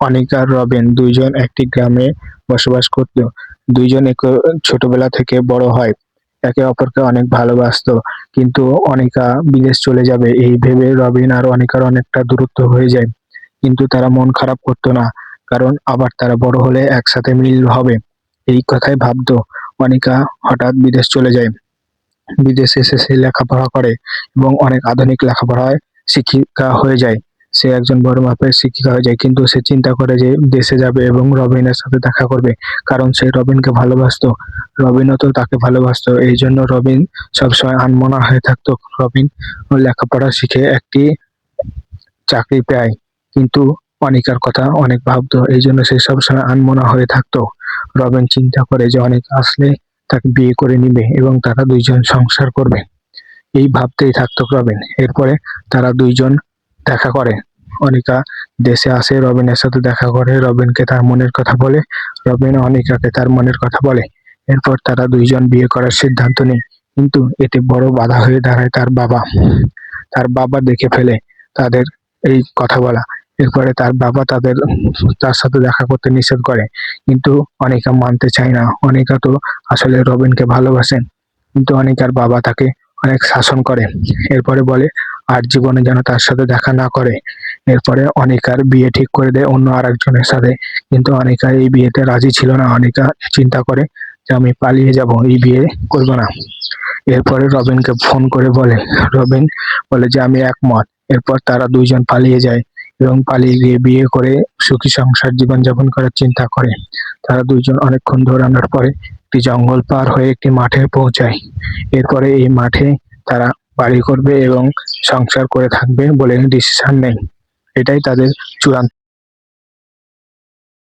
অনিক আর রবিন দুইজন একটি গ্রামে বসবাস করত। দুইজন ছোটবেলা থেকে বড় হয়। একে অপরকে অনেক ভালোবাসতো। কিন্তু অনিকা বিদেশ চলে যাবে এই ভেবে রবিন আর অনিকার অনেকটা দূরত্ব হয়ে যায়। কিন্তু তারা মন খারাপ করতো না, কারণ আবার তারা বড় হলে একসাথে মিল হবে। এই কথাই ভাবতো অনিকা হঠাৎ বিদেশ চলে যায়। বিদেশে এসে সে লেখাপড়া করে এবং অনেক আধুনিক লেখাপড়ায় শিক্ষিকা হয়ে যায়। সে একজন বড় মাপের শিক্ষিকা হয়ে যায়, কিন্তু সে চিন্তা করে যে দেশে যাবে এবং রবিনের সাথে দেখা করবে, কারণ সে রবিনকে ভালোবাসতো। রবিনও তো তাকে ভালোবাসতো, এই জন্য রবিন সবসময় আনমনা হয়ে থাকতো। রবিন লেখাপড়া শিখে একটি চাকরি পায়, কিন্তু অনিকার কথা অনেক ভাবতো, এই জন্য সে সবসময় আনমনা হয়ে থাকতো। রবিন চিন্তা করে যে অনেক আসলে তাকে বিয়ে করে নিবে এবং তারা দুইজন সংসার করবে। এই ভাবতেই থাকতো রবিন। এরপরে তারা দুইজন দেখা করে। অনিকা দেশে আসে, রবিনের সাথে দেখা করে, রবিনকে তার মনের কথা বলে, রবিন অনিকাকে তার মনের কথা বলে। এরপর তারা দুইজন বিয়ে করার সিদ্ধান্ত নেয়, কিন্তু এতে বড় বাধা হয়ে দাঁড়ায় তার বাবা। তার বাবা দেখে ফেলে তাদের এই কথা বলা এরপরে তার বাবা তাদের, তার সাথে দেখা করতে নিষেধ করে, কিন্তু অনিকা মানতে চায় না। অনিকা তো আসলে রবিনকে ভালোবাসেন কিন্তু অনিকার বাবা তাকে অনেক শাসন করে। এরপরে বলে আর জীবনে যেন তার সাথে দেখা না করে। এরপরে অনিকার বিয়ে ঠিক করে দেয় অন্য আরেকজনের সাথে। কিন্তু অনিকা এই বিয়েতে রাজি ছিল না। অনিকা চিন্তা করে যে আমি পালিয়ে যাব, এই বিয়ে করব না। এরপরে রবিনকে ফোন করে বলে, রবিন বলে যে আমি একমত। এরপর তারা দুইজন পালিয়ে যায় এবং পালিয়ে গিয়ে বিয়ে করে সুখী সংসার জীবন যাপন করার চিন্তা করে। তারা দুইজন অনেকক্ষণ দৌড়ানোর পরে একটি জঙ্গল পার হয়ে একটি মাঠে পৌঁছায়। এরপরে এই মাঠে তারা বাড়ি করবে এবং সংসার করে থাকবে বলে ডিসিশন নেই। এটাই তাদের চূড়ান্ত